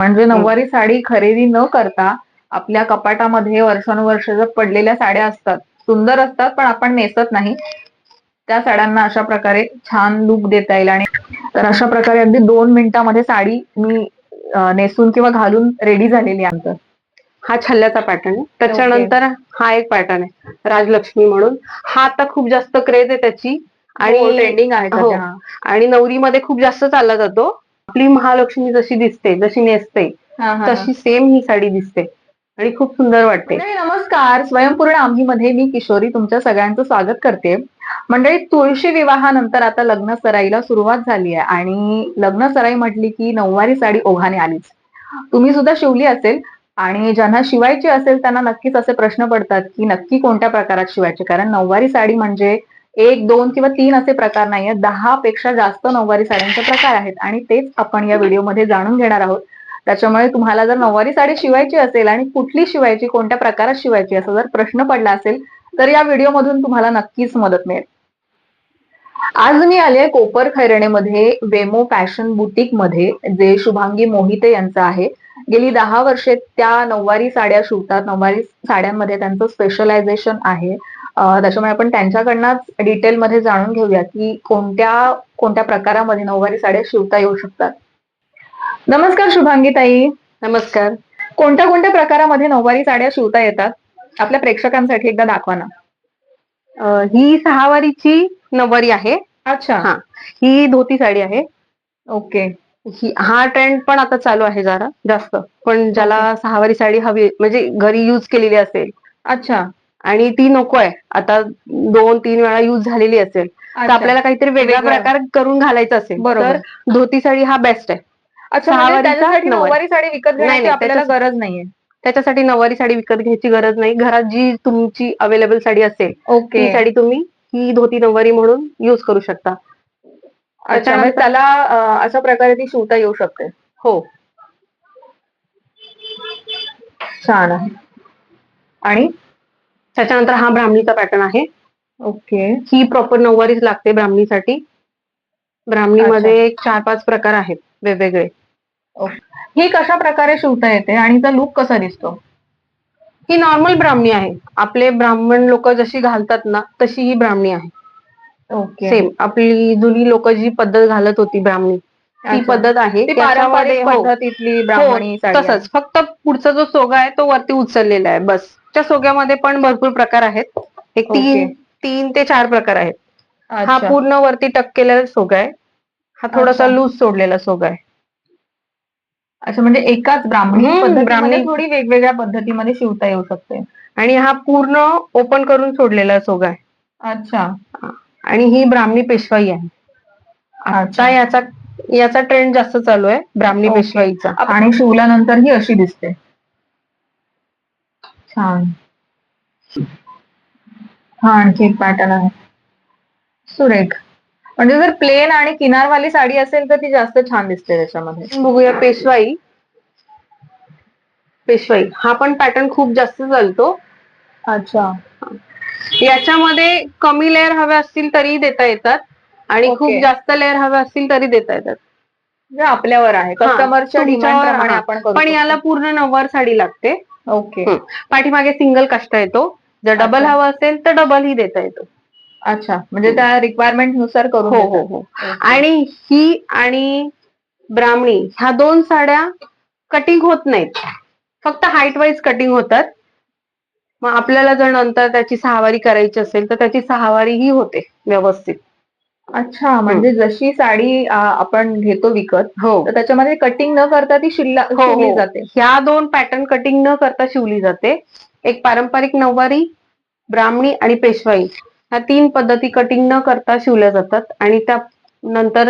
म्हणजे नऊवारी साडी खरेदी न करता आपल्या कपाटामध्ये वर्षानुवर्ष पडलेल्या साड्या असतात सुंदर असतात पण आपण नेसत नाही त्या साड्यांना अशा प्रकारे छान लुक देता येईल. आणि तर अशा प्रकारे अगदी दोन मिनिटामध्ये साडी मी नेसून किंवा घालून रेडी झालेली आमचं. हा छल्ल्याचा पॅटर्न आहे. त्याच्यानंतर हा एक पॅटर्न आहे राजलक्ष्मी म्हणून. हा आता खूप जास्त क्रेज आहे त्याची. आणि ट्रेंडिंग आहे हा. आणि नवरीमध्ये खूप जास्त चालला जातो. आपली महालक्ष्मी जशी दिसते जशी नेसते. तशी सेम ही साडी दिसते. आणि खूप सुंदर वाटते. नमस्कार. स्वयंपूर्ण आम्ही मध्ये मी किशोरी तुमच्या सगळ्यांचं स्वागत करते. मंडळी तुळशी विवाहानंतर आता लग्न सराईला सुरुवात झाली आहे. आणि लग्न सराई म्हटली की नऊवारी साडी ओघाने आलीच. तुम्ही सुद्धा शिवली असेल. आणि ज्यांना शिवायची असेल त्यांना नक्कीच असे प्रश्न पडतात की नक्की कोणत्या प्रकारात शिवायची? कारण नऊवारी साडी म्हणजे एक दोन किंवा तीन असे प्रकार नाहीयेत दहा पेक्षा जास्त नऊवारी साड्यांचे प्रकार आहेत. आणि तेच आपण या व्हिडिओमध्ये जाणून घेणार आहोत. त्याच्यामुळे तुम्हाला जर नऊवारी साडी शिवायची असेल आणि कुठली शिवायची कोणत्या प्रकारात शिवायची असा जर प्रश्न पडला असेल तर या व्हिडिओमधून तुम्हाला नक्कीच मदत मिळेल. आज मी आले कोपर खैरणेमध्ये वेमो फॅशन बुटीकमध्ये जे शुभांगी मोहिते यांचं आहे. गेली दहा वर्षे त्या नऊवारी साड्या शिवतात. नऊवारी साड्यांमध्ये त्यांचं स्पेशलायझेशन आहे. त्याच्यामुळे आपण त्यांच्याकडनंच डिटेलमध्ये जाणून घेऊया की कोणत्या कोणत्या प्रकारामध्ये नऊवारी साड्या शिवता येऊ शकतात. नमस्कार शुभांगी ताई नमस्कार. कोणत्या कोणत्या प्रकारामध्ये नऊवारी साड्या शिवता येतात? आपल्या प्रेक्षकांसाठी एकदा दाखवा ना. ही सहावारीची नववारी आहे. अच्छा. हा. ही धोती साडी आहे. ओके. ही हा ट्रेंड पण आता चालू आहे जरा जास्त. पण ज्याला सहावारी साडी हवी म्हणजे घरी युज केलेली असेल. अच्छा. आणि ती नको आहे आता दोन तीन वेळा युज झालेली असेल तर. आपल्याला काहीतरी वेगळा. प्रकार करून घालायचा असेल बरोबर. तर धोती साडी हा बेस्ट आहे. अच्छा म्हणजे त्याच्यासाठी नऊवारी. साडी विकत नाही, आपल्याला गरज नाहीये. त्याच्यासाठी नऊवारी साडी विकत घ्यायची गरज नाही. घरात जी तुमची अवेलेबल साडी असेल ओके. ती साडी तुम्ही ही धोती नऊवारी म्हणून युज करू शकता. अच्छा म्हणजे त्याला अशा प्रकारे ती शिवता येऊ शकते. हो. छान आहे. आणि? त्याच्यानंतर हा ब्राह्मणीचा पॅटर्न आहे. ओके ही प्रॉपर नऊवारीच लागते ब्राह्मणीसाठी. ब्राह्मणीमध्ये एक चार पाच प्रकार आहेत वेगवेगळे. ही कशा प्रकारे शिवता येते आणि तिचा लुक कसा दिसतो? ही नॉर्मल ब्राह्मणी आहे. आपले ब्राह्मण लोक जशी घालतात ना तशी ही ब्राह्मणी आहे. ओके सेम आपली जुनी लोक जी पद्धत घालत होती ब्राह्मणी ती. पद्धत आहे. ती त्याच्यामध्ये पारंपरिक हो, पद्धतीतली ब्राह्मणी हो, आहे. तसंच फक्त पुढचा जो सोगा आहे तो वरती उचललेला आहे. बस. त्या सोग्यामध्ये पण भरपूर प्रकार आहेत. एक तीन. तीन ते चार प्रकार आहेत. हा. पूर्ण वरती टक केलेला सोगा आहे. हा थोडासा. लूज सोडलेला सोगा आहे. अच्छा म्हणजे एकाच ब्राह्मणी ब्राह्मणी. थोडी वेगवेगळ्या पद्धतीमध्ये शिवता येऊ शकते. आणि हा पूर्ण ओपन करून सोडलेला सोगा आहे. अच्छा. आणि ही ब्राह्मणी पेशवाई आहे. अच्छा. आता याचा याचा ट्रेंड जास्त चालू आहे ब्राह्मणी. पेशवाईचा. आणि शिवल्यानंतर ही अशी दिसते. छान. हा आणखी एक पॅटर्न आहे. सुरेख. म्हणजे जर प्लेन आणि किनारवाली साडी असेल तर ती जास्त छान दिसते त्याच्यामध्ये. बघूया पेशवाई. पेशवाई. हा पण पॅटर्न खूप जास्त चालतो. अच्छा. याच्यामध्ये कमी लेअर हवे असतील तरी देता येतात. आणि. खूप जास्त लेअर हवे असतील तरी देता येतात म्हणजे आपल्यावर आहे हा, कस्टमरच्या डिमांड तुमच्यावर, प्रमाणे हा. आपण करू पण याला. पूर्ण नऊवार साडी लागते ओके. पाठीमागे सिंगल काष्टा येतो जर डबल अच्छा. हवा असेल तर डबल ही देता येतो अच्छा म्हणजे त्या रिक्वायरमेंटनुसार करून हो हो. हो ओके. आणि ही आणि ब्राह्मणी ह्या दोन साड्या कटिंग होत नाहीत फक्त हाईट वाईज कटिंग होतात मग आपल्याला जर नंतर त्याची सहावारी करायची असेल तर त्याची सहावारी ही होते व्यवस्थित अच्छा म्हणजे जशी साडी आपण घेतो विकत हो तर त्याच्यामध्ये कटिंग न करता ती शिल्ला हो, शिवली हो. जाते ह्या दोन पॅटर्न कटिंग न करता शिवली जाते एक पारंपरिक नऊवारी ब्राह्मणी आणि पेशवाई ह्या तीन पद्धती कटिंग न करता शिवल्या जातात आणि त्या नंतर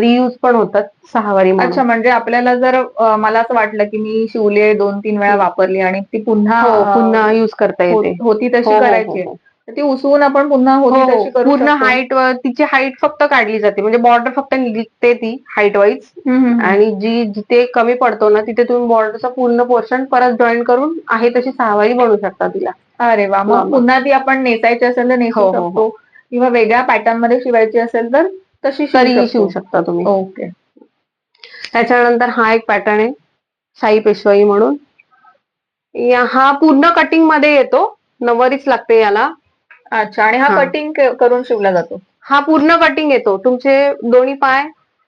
रियूज पण होतात सहावारी. अच्छा म्हणजे आपल्याला जर मला असं वाटलं की मी शिवले दोन तीन वेळा वापरली आणि ती पुन्हा हो पुन्हा युज करता हो- येते होती तशी हो, हो, करायची. हो. ती उसवून आपण पुन्हा होती हो, हो. तशी करू पूर्ण शकतो. हाईट तिची हाईट फक्त काढली जाते म्हणजे बॉर्डर फक्त निघते ती हाईट वाईज हम्म, हम्म, हम्म. आणि जी जिथे कमी पडतो ना तिथे तुम्ही बॉर्डरचा पूर्ण पोर्शन परत जॉईन करून आहे तशी सहावारी बनवू शकता तिला अरे वा वा, मग वा. पुन्हा ती आपण नेसायची असेल तर नेसू हो, हो, हो. शकतो किंवा वेगळ्या पॅटर्नमध्ये शिवायची असेल तर तशी तरीही शिवू शकतो. तुम्ही ओके त्याच्यानंतर हा एक पॅटर्न आहे शाही पेशवाई म्हणून या- हा पूर्ण कटिंगमध्ये येतो नववारीच लागते याला अच्छा आणि हा हा. कटिंग करून शिवला जातो? हा पूर्ण कटिंग येतो. तुमचे दोन्ही पाय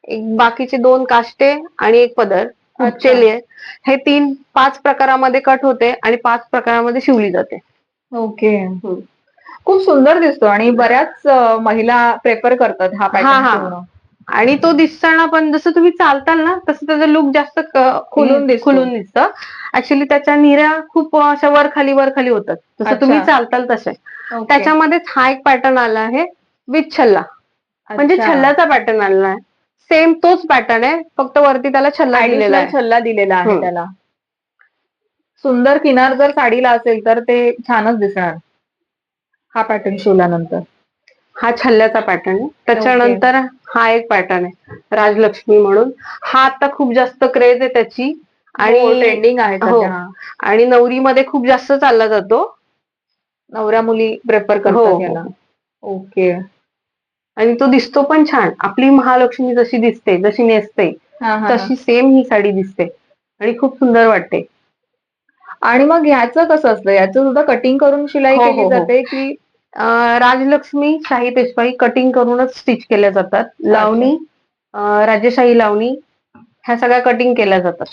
एक बाकीचे दोन काष्टे आणि एक पदर उच्चेली आहे हे तीन पाच प्रकारामध्ये कट होते आणि पाच प्रकारामध्ये शिवली जाते. ओके. खूप सुंदर दिसतो आणि बऱ्याच अं, महिला प्रेफर करतात हा हा, पॅटर्न हा. शिवणं. आणि तो दिसताना पण जसं तुम्ही चालताल ना तसं त्याचा लुक जास्त खुलून दिसतो. खुलून दिसतं ऍक्च्युली त्याच्या निऱ्या खूप अशा वर खाली वर खाली होतात जसं. तुम्ही चालताल तसे. त्याच्यामध्येच हा एक पॅटर्न आला आहे विथ छल्ला म्हणजे. छल्ल्याचा पॅटर्न आलेला आहे सेम तोच पॅटर्न आहे फक्त वरती त्याला छल्ला दिलेला आहे छल्ला दिलेला आहे. त्याला सुंदर किनार जर साडीला असेल तर ते छानच दिसणार हा पॅटर्न शिवल्यानंतर हा छल्ल्याचा पॅटर्न आहे. त्याच्यानंतर हा एक पॅटर्न आहे. राजलक्ष्मी म्हणून. हा आता खूप जास्त क्रेज आहे त्याची. आणि ट्रेंडिंग आहे हो. सध्या. हा. आणि नवरीमध्ये खूप जास्त चालला जातो. नवऱ्या मुली प्रेफर हो, करतात हो. याला. ओके आणि तो दिसतो पण छान. आपली महालक्ष्मी जशी दिसते जशी नेसते हा, हा, हा. तशी सेम ही साडी दिसते. आणि खूप सुंदर वाटते. आणि मग ह्याचं कसं असतं? याचं सुद्धा कटिंग करून शिलाई हो, हो, केली हो. जाते की राजलक्ष्मी शाही पेशवाई कटिंग करूनच स्टिच केल्या जातात. लावणी अं, राजेशाही लावणी ह्या सगळ्या कटिंग केल्या जातात.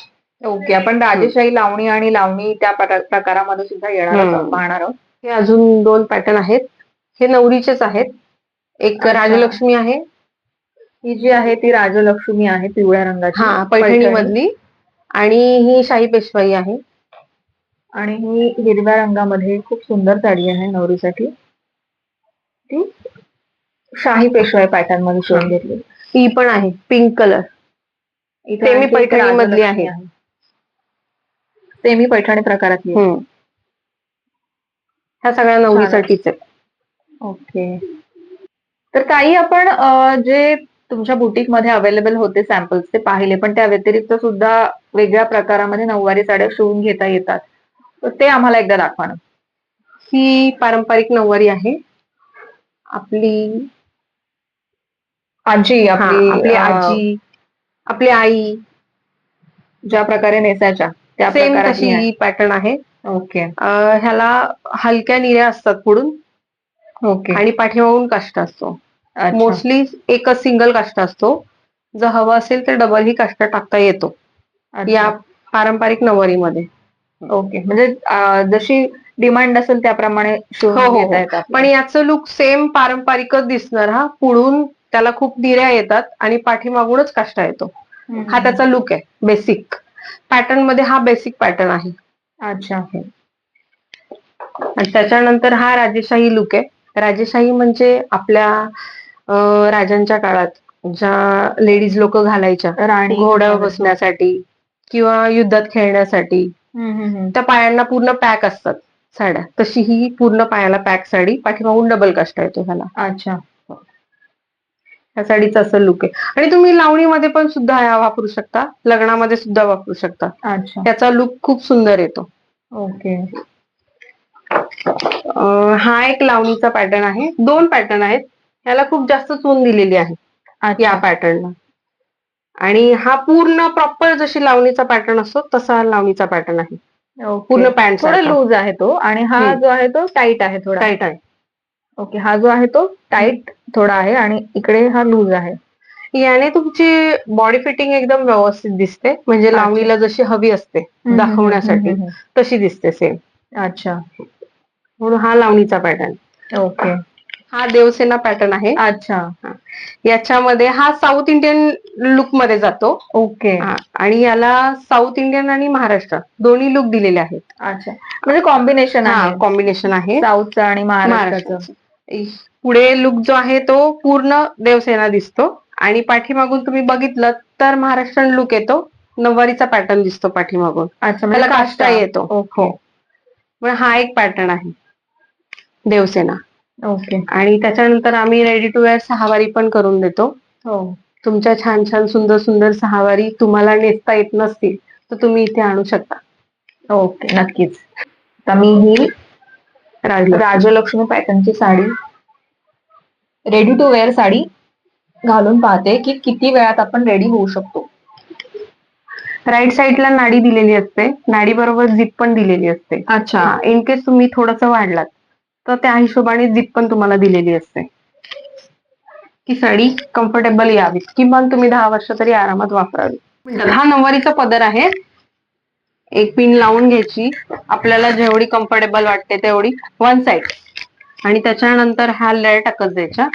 ओके. आपण राजेशाही लावणी आणि लावणी त्या प्रकार- प्रकारामध्ये सुद्धा येणार. पाहणार आहोत. हे अजून दोन पॅटर्न आहेत. हे नवरीचेच आहेत. एक. राजलक्ष्मी आहे. ही जी आहे ती राजलक्ष्मी आहे पिवळ्या रंगाची. हा पैठणी मधली आणि ही शाही पेशवाई आहे. आणि ही हिरव्या रंगामध्ये खूप सुंदर साडी आहे नवरीसाठी. ती शाही पेशवाई पॅटर्नमध्ये शिवून घेतली ही पण आहे पिंक कलर सेमी पैठणी मधली आहे. सेमी पैठणी प्रकारातली. ह्या सगळ्या नवरीसाठीच आहे ओके. तर काही आपण जे तुमच्या बुटीकमध्ये अवेलेबल होते सॅम्पल्स ते पाहिले पण त्या व्यतिरिक्त सुद्धा वेगळ्या प्रकारामध्ये नऊवारी साड्या शिवून घेता येतात. तर ते आम्हाला एकदा दाखवा ना. ही पारंपरिक नऊवारी आहे. आपली आजी हा, आपली आपली अं, आजी आपली आई ज्या प्रकारे नेसायच्या त्या सेम आहे. ही पॅटर्न आहे. ओके अं, ह्याला हलक्या निऱ्या असतात पुढून ओके आणि पाठीमागून काष्ट असतो. अच्छा. मोस्टली एकच सिंगल काष्ट असतो. जर हवा असेल तर डबल ही काष्ट टाकता येतो. अच्छा. या पारंपरिक नऊवारीमध्ये ओके म्हणजे अं, जशी डिमांड असेल त्याप्रमाणे हो, हो, हो. पण याचं लुक सेम पारंपरिकच दिसणार हा. पुढून त्याला खूप निऱ्या येतात आणि पाठीमागूनच काष्टा येतो. हा त्याचा लुक आहे बेसिक पॅटर्नमध्ये हा बेसिक पॅटर्न आहे. अच्छा. आणि त्याच्यानंतर हा राजेशाही लुक आहे. राजेशाही म्हणजे आपल्या राजांच्या काळात ज्या लेडीज लोक घालायच्या राणी घोड्यावर बसण्यासाठी किंवा युद्धात खेळण्यासाठी. त्या पायांना पूर्ण पॅक असतात. साड्या. तशी ही पूर्ण पायाला पॅक साडी पाठीमागून डबल काष्टा येतो ह्याला. अच्छा. ह्या साडीचं असं लुक आहे. आणि तुम्ही लावणीमध्ये पण सुद्धा ह्या वापरू शकता. लग्नामध्ये सुद्धा वापरू शकता. अच्छा. त्याचा लुक खूप सुंदर येतो. ओके. हा एक लावणीचा पॅटर्न आहे. दोन पॅटर्न आहेत. ह्याला खूप जास्त चून दिलेली आहे. या पॅटर्नला आणि हा पूर्ण प्रॉपर जशी लावणीचा पॅटर्न असतो तसा लावणीचा पॅटर्न आहे. पूर्ण पॅन्ट थोडा लूज आहे तो आणि हा. जो आहे तो टाईट आहे थोडा. टाईट आहे. ओके हा जो आहे तो टाईट थोडा आहे आणि इकडे हा लूज आहे. याने तुमची बॉडी फिटिंग एकदम व्यवस्थित दिसते. म्हणजे. लावणीला जशी हवी असते दाखवण्यासाठी तशी दिसते सेम. अच्छा. म्हणून हा लावणीचा पॅटर्न ओके हा देवसेना पॅटर्न आहे. अच्छा. याच्यामध्ये हा साऊथ इंडियन लुकमध्ये जातो. ओके हा, आणि याला साऊथ इंडियन आणि महाराष्ट्र दोन्ही लुक दिलेले आहेत. अच्छा. म्हणजे कॉम्बिनेशन हा आहे. कॉम्बिनेशन आहे. साऊथचं आणि महाराष्ट्राचं. पुढे लुक जो आहे तो पूर्ण देवसेना दिसतो. आणि पाठीमागून तुम्ही बघितलं तर महाराष्ट्रीयन लुक येतो. नववारीचा पॅटर्न दिसतो पाठीमागून. अच्छा म्हणजे काष्टा. येतो. मग हा एक पॅटर्न आहे. देवसेना. ओके. आणि त्याच्यानंतर आम्ही रेडी टू वेअर सहावारी पण करून देतो. हो. तुमच्या छान छान सुंदर सुंदर सहावारी तुम्हाला नेसता येत नसतील तर तुम्ही इथे आणू शकता. ओके नक्कीच. आता मी ही Rajlakshmi. Rajlakshmi पॅटर्नची sari ready to wear sari घालून पाहते की किती वेळात आपण रेडी होऊ शकतो. राईट साईडला नाडी दिलेली असते. नाडी बरोबर झिप पण दिलेली असते. अच्छा. इन केस तुम्ही थोडस वाढलात. तर त्या हिशोबाने झिप पण तुम्हाला दिलेली असते. की साडी कम्फर्टेबल यावी किमान तुम्ही दहा वर्ष तरी आरामात वापरावी. हा नऊवारीचा पदर आहे. एक पिन लावून घ्यायची. आपल्याला जेवढी कम्फर्टेबल वाटते तेवढी वन साइड आणि त्याच्यानंतर हा लय टाकत द्यायच्या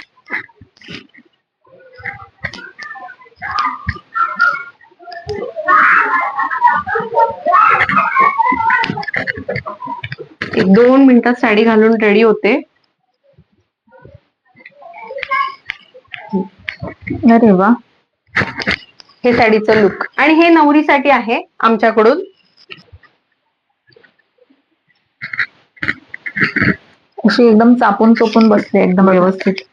एक दोन मिनिटात साडी घालून रेडी होते. अरे वा. हे साडीचं लुक आणि हे नवरीसाठी आहे आमच्याकडून. अशी एकदम चापून चोपून बसते एकदम व्यवस्थित.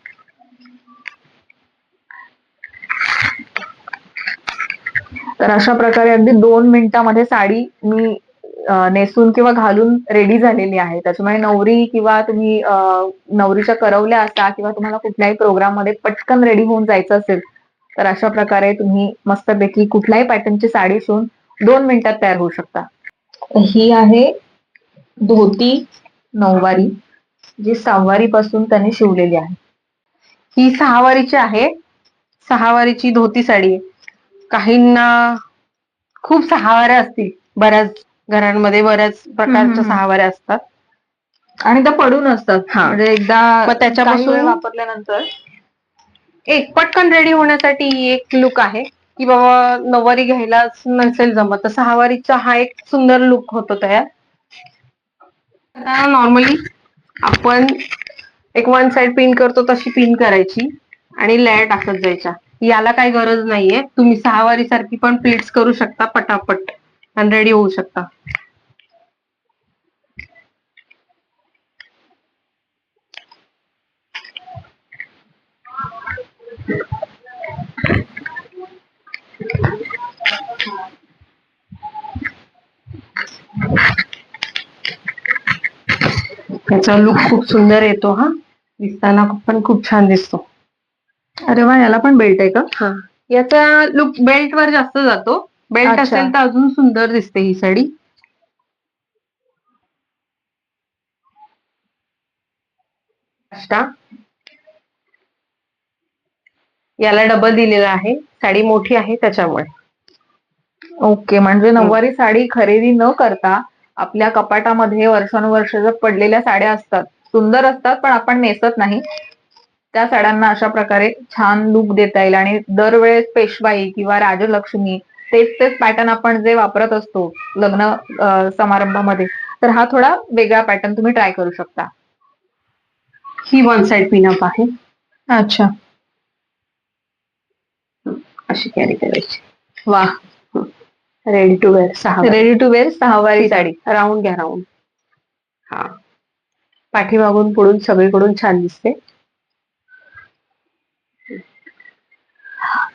तर अशा प्रकारे अगदी दोन मिनिटामध्ये साडी मी नेसून किंवा घालून रेडी झालेली आहे. त्याच्यामुळे नवरी किंवा तुम्ही नवरीच्या करवल्या असा किंवा तुम्हाला कुठल्याही प्रोग्राममध्ये पटकन रेडी होऊन जायचं असेल तर अशा प्रकारे तुम्ही मस्तपैकी कुठल्याही पॅटर्नची साडी शिवून दोन मिनिटात तयार होऊ शकता. ही आहे धोती नऊवारी जी सहावारी पासून त्यांनी शिवलेली आहे. ही सहावारीची आहे. सहावारीची धोती साडी. आहे काहींना खूप सहावाऱ्या असतील बऱ्याच घरांमध्ये बऱ्याच प्रकारच्या. सहावाऱ्या असतात. आणि त्या पडून असतात. हा. म्हणजे एकदा मग त्याच्यापासून- वापरल्यानंतर? एक पटकन रेडी होण्यासाठी एक लुक आहे की बाबा नऊवारी घ्यायला नसेल जमत. तर सहावारीचा हा एक सुंदर लुक होतो तयार. आता नॉर्मली आपण एक वन साइड पिन करतो तशी पिन करायची आणि लेअर टाकत जायच्या. याला काही गरज नाहीये. तुम्ही सहावारी सारखी पण प्लीट्स करू शकता पटापट. आणि रेडी होऊ शकता. याचा लुक खूप सुंदर येतो हा. दिसताना पण खूप छान दिसतो. अरे वा याला पण बेल्ट आहे का? हा. याचा लुक बेल्ट वर जास्त जातो. बेल्ट. असेल तर अजून सुंदर दिसते ही साडी. याला डबल दिलेला आहे साडी मोठी आहे त्याच्यामुळे ओके म्हणजे नऊवारी साडी खरेदी न करता आपल्या कपाटामध्ये वर्षानुवर्ष पडलेल्या साड्या असतात सुंदर असतात पण आपण नेसत नाही त्या साड्यांना अशा प्रकारे छान लुक देता येईल आणि दरवेळेस पेशवाई किंवा राजलक्ष्मी तेच तेच पॅटर्न आपण जे वापरत असतो लग्न समारंभामध्ये तर हा थोडा वेगळा पॅटर्न तुम्ही ट्राय करू शकता. ही वन साइड पिनअप आहे. अच्छा. अशी कॅरी करायची. वा रेडी टू वेअर सहा रेडी टू वेअर सहावारी साडी. राऊंड घ्या राऊंड हा. पाठीमागून पुढून सगळीकडून छान दिसते.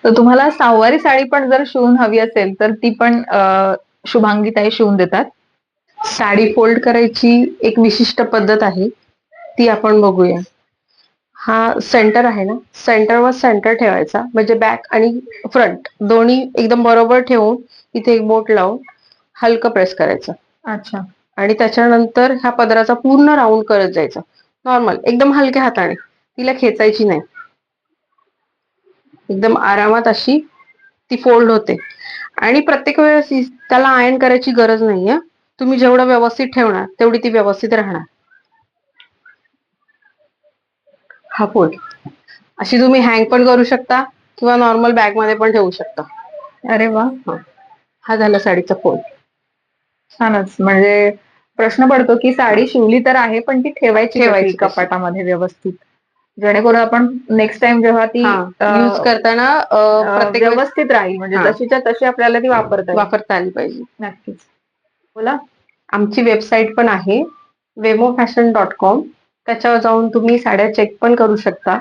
तर तुम्हाला सहावारी साडी पण जर शिवून हवी असेल तर ती पण अं, शुभांगी ताई शिवून देतात. साडी फोल्ड करायची एक विशिष्ट पद्धत आहे ती आपण बघूया. हा सेंटर आहे ना? सेंटरवर सेंटर ठेवायचा. म्हणजे बॅक आणि फ्रंट दोन्ही एकदम बरोबर ठेवून इथे एक बोट लावून हलकं प्रेस करायचं. अच्छा. आणि त्याच्यानंतर ह्या पदराचा पूर्ण राऊंड करत जायचं. नॉर्मल एकदम हलक्या हाताने. तिला खेचायची नाही. एकदम आरामात अशी ती फोल्ड होते. आणि प्रत्येक वेळेस त्याला आयन करायची गरज नाहीये. तुम्ही जेवढं व्यवस्थित ठेवणार तेवढी ती व्यवस्थित राहणार. हा फोल्ड अशी तुम्ही हँग पण करू शकता किंवा नॉर्मल बॅगमध्ये पण ठेवू शकता. अरे वा. हा. झाला साडीचा फोल्ड छानच. म्हणजे प्रश्न पडतो की साडी शिवली तर आहे पण ती ठेवायची ठेवायची? कपाटामध्ये व्यवस्थित. जेणेकरून आपण नेक्स्ट टाइम जेव्हा ती युज करताना प्रत्येक व्यवस्थित राहील. म्हणजे. जशीच्या तशी आपल्याला ती वापरता येईल. वापरता आली पाहिजे. नक्कीच. बोला. आमची वेबसाईट पण आहे. वेमो फॅशन डॉट कॉम त्याच्यावर जाऊन तुम्ही साड्या चेक पण करू शकता.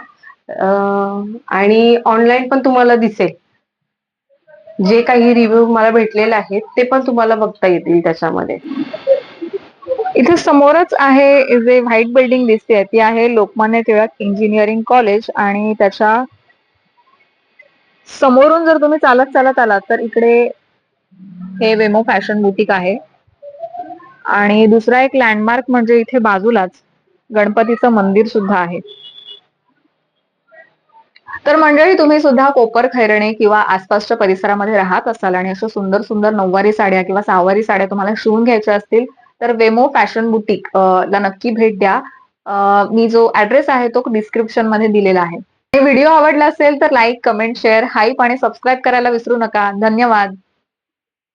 आणि ऑनलाईन पण तुम्हाला दिसेल. जे काही रिव्ह्यू मला भेटलेले आहेत ते पण तुम्हाला बघता येतील त्याच्यामध्ये. इथे समोरच आहे जे व्हाईट बिल्डिंग दिसते ती आहे लोकमान्य टिळक इंजिनिअरिंग कॉलेज आणि त्याच्या समोरून जर तुम्ही चालत चालत आलात तर इकडे हे वेमो फॅशन बुटीक आहे. आणि दुसरा एक लँडमार्क म्हणजे इथे बाजूलाच गणपतीचं मंदिर सुद्धा आहे. तर मंडळी तुम्ही सुद्धा कोपर खैरणे किंवा आसपासच्या परिसरामध्ये राहत असाल आणि अशा सुंदर सुंदर नऊवारी साड्या किंवा सहावारी साड्या तुम्हाला शिवून घ्यायच्या असतील तर वेमो फॅशन बुटीक ला नक्की भेट द्या. मी जो ऍड्रेस आहे तो डिस्क्रिप्शनमध्ये दिलेला आहे. व्हिडिओ आवडला असेल तर लाईक कमेंट शेअर हाईप आणि सबस्क्राईब करायला विसरू नका. धन्यवाद.